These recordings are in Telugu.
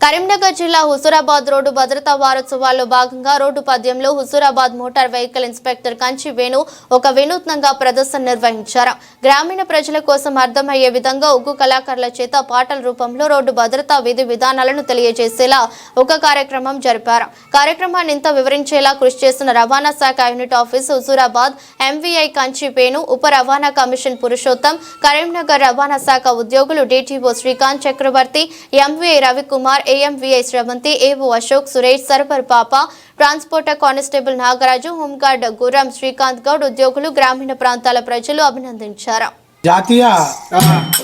కరీంనగర్ జిల్లా హుజూరాబాద్ రోడ్డు భద్రతా వారోత్సవాల్లో భాగంగా రోడ్డు పద్యంలో Huzurabad motor vehicle inspector Kanchi Venu ఒక వినూత్నంగా ప్రదర్శన నిర్వహించారు. గ్రామీణ ప్రజల కోసం అర్థమయ్యే విధంగా ఉగ్గు కళాకారుల చేత పాటల రూపంలో రోడ్డు భద్రతా విధి విధానాలను తెలియజేసేలా ఒక కార్యక్రమం జరిపారు. కార్యక్రమాన్ని ఇంత వివరించేలా కృషి చేస్తున్న రవాణా శాఖ unit office Huzurabad MVI Kanchi Venu ఉప రవాణా కమిషన్ పురుషోత్తం కరీంనగర్ రవాణా శాఖ ఉద్యోగులు DTO Srikanth Chakravarthi MVI Ravikumar AMVI Sravanthi AO Ashok Suresh Sarwar పాప transporter constable Nagaraju home guard Gurram Srikanth Goud ఉద్యోగులు గ్రామీణ ప్రాంతాల ప్రజలు అభినందించారు. జాతీయ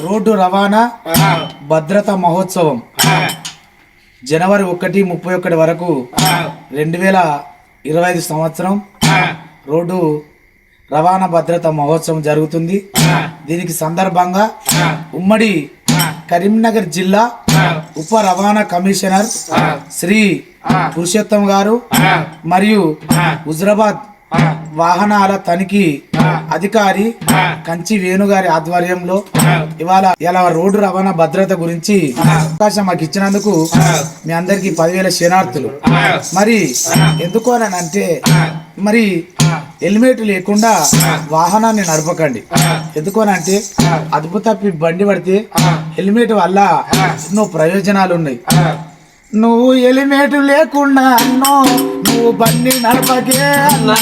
రోడ్డు రవాణా భద్రతా మహోత్సవం జనవరి ఒకటి ముప్పై ఒకటి వరకు రెండు వేల ఇరవై ఐదు సంవత్సరం రోడ్డు రవాణా భద్రతా మహోత్సవం జరుగుతుంది. దీనికి సందర్భంగా ఉమ్మడి కరీంనగర్ జిల్లా ఉప రవాణా కమిషనర్ శ్రీ పురుషోత్తం గారు మరియు హుజరాబాద్ వాహనాల తనిఖీ అధికారి కంచి వేణు గారి ఆధ్వర్యంలో ఇవాళ ఇలా రోడ్డు రవాణా భద్రత గురించి అవకాశం మాకు ఇచ్చినందుకు మీ అందరికి పదివేల శనార్థులు మరి ఎందుకు అని అంటే మరి హెల్మెట్ లేకుండా వాహనాన్ని నడపకండి. ఎందుకు అని అంటే అదుపు తప్పి బండి పడితే హెల్మెట్ వల్ల ఎన్నో ప్రయోజనాలు ఉన్నాయి నువ్వు హెల్మెట్ లేకుండా అన్నో నువ్వు బండి నడపకే అన్నా.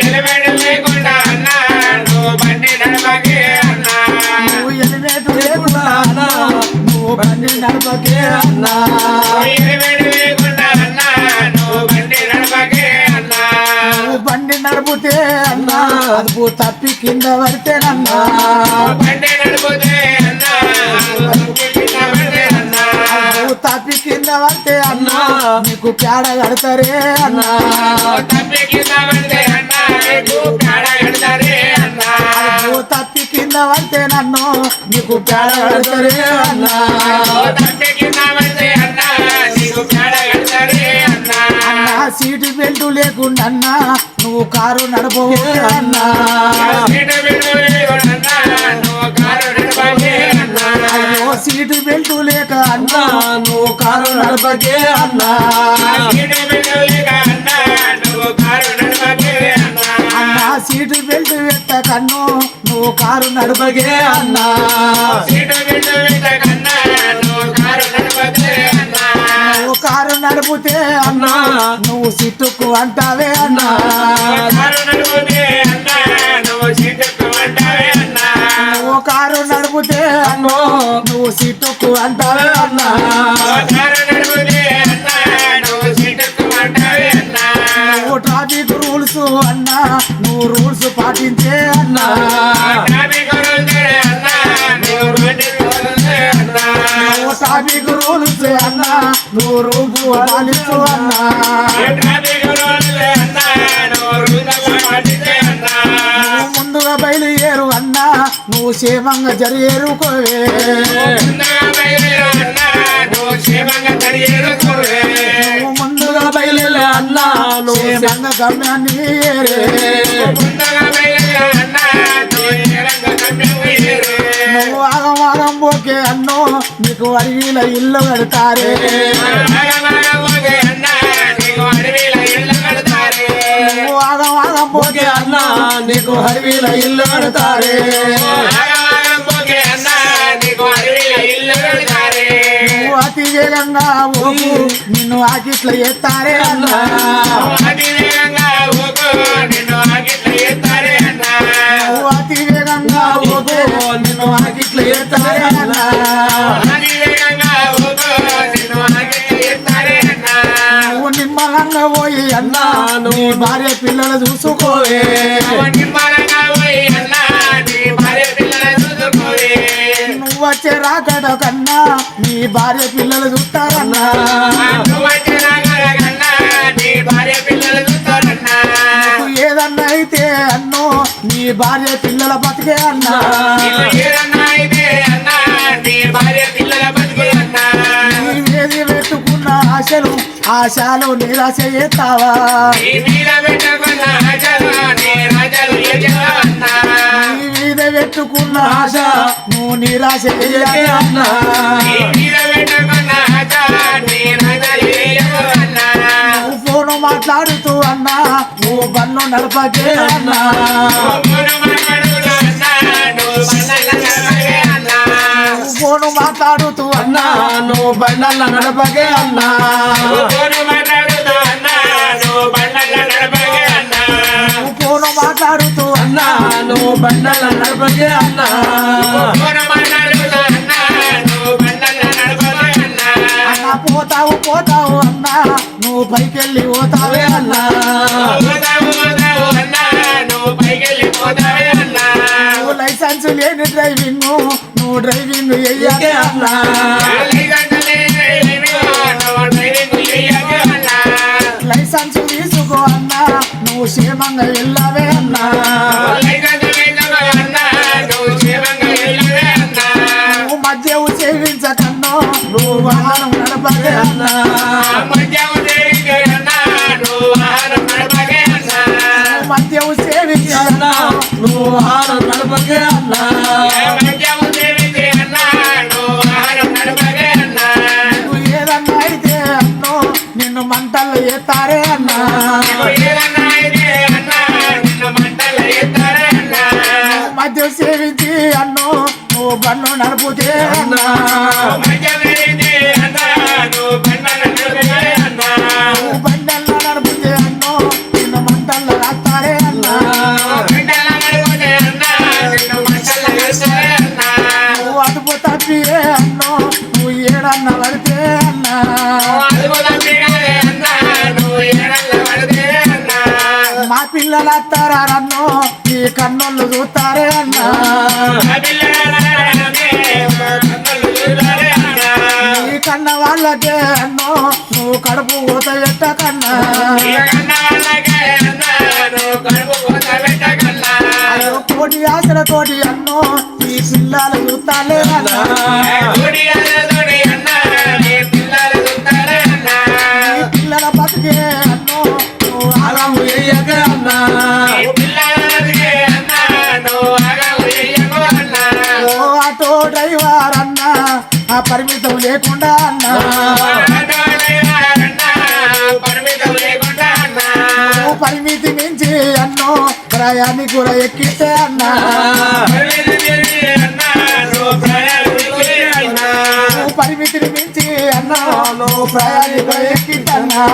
ఎలివేడు లేకుండా అన్నా నువ్వు బండి నడపకే అన్నా. నువ్వు హెల్మెట్ లేకుండా అన్నా నువ్వు బండి నడపకే అన్నా. నడిపితే అన్నా అదుపు తప్పి కింద పడితేనన్నా తప్పి కింద పడితే అన్నా. నీకు పేడ కడతారే అన్నా. తప్పి కింద పడితే నన్ను నీకు పేడ కడతారే అన్నా. సీటు లేకుండా అన్నా నువ్వు కారు నడపవు అన్నా అయ్యో సీటు బెల్ట్ లేక అన్నా నువ్వు కారు నడపకే అన్నా. అన్నా సీటు బెల్ట్ పెట్ట కన్ను నువ్వు కారు నడపకే అన్నా. నువ్వు కారు నడిపితే నువ్వు అంటావే అన్నా. కారు నువ్వు కారు నడిపితే అన్నో నువ్వు సిట్టుకు అంటావే అన్నా నువ్వు సీటుకు అంటావే అన్నా. నువ్వు ట్రాఫిక్ రూల్స్ అన్నా నువ్వు రూల్స్ పాటించే అన్నా అన్నా. నువ్వు ట్రాఫిక్ రూల్స్ అన్నా. నూరు రూపు అన్నా ముందుగా బయలుదేరు అన్నా నువ్వు క్షేమంగా జరిగేరుకోవే. ముందుగా అన్నా నువ్వు క్షేమంగా తడియేరుకోవే నువ్వు ముందుగా బయలుదేరు అన్నా నువ్వు క్షేమంగా గమ్యాన్ని ఆగం ఆగం పోకే అన్నో నీకు అడవిల ఇల్లు కడతారే. నువ్వు ఆగం ఆగం పోకే అన్న నీకు అడవిల ఇల్లు కడతారే. అతి వేగంగా పోకు నిన్ను ఆకిట్ల ఎత్తారే అన్నా. అతి వేగంగా పోకు నిన్ను ఆకిట్ల ఎత్తారే అన్నా. నువ్వు నిమ్మలంగా పోయి అన్నా నువ్వు భార్య పిల్లలు చూసుకోవే నువ్వు వచ్చే రాకడ కన్నా నీ భార్య పిల్లలు చూస్తారన్నా భార్య పిల్లల బతికే అన్నా. నీవేది పెట్టుకున్న ఆశలు ఆశలు నిరాశ చేస్తావా? నీ పెట్టుకున్న ఆశ నువ్వు నిరాశ అన్నా. ఫోను మాట్లాడుతూ అన్నా నువ్వు బన్ను నడపకే అన్నా. ఫోను మాట్లాడుతూ అన్నా నువ్వు బండల నడపకే అన్నా. ఫోను మాట్లాడుతూ అన్నా నువ్వు బండల నడపకే అన్నా. అన్నా పోతావు పోతావు అన్నా నువ్వు పైకెళ్ళి పోతావే అన్నా. నువ్వు లైసెన్స్ లేని డ్రైవింగ్ నువ్వు డ్రైవింగ్ చెయ్యకే అన్నా. నువ్వు క్షేమంగా వెళ్ళావే అన్నా. నువ్వు మద్యవు సేవించకన్నో నువ్వు వాహనం నడపకే అన్నా. నువ్వు వాహనం నడపకే అన్నా. మా పిల్లలు వస్తారా ఈ నీ కన్నులు చూస్తారే అన్నా. ఈ కన్న వాళ్ళకే అన్నో నువ్వు కడుపు ఊత ఎట్ట కన్నా. కోటి ఆశలతోటి అన్నో ఈ పిల్లలు చూస్తాలే అన్నా. లేకుండా అన్నా. పరిమితి మించి అన్నో ప్రయాణికుల ఎక్కితే అన్నా. పరిమితిని మించి అన్నా నువ్వు ప్రయాణికుల ఎక్కితే అన్నా.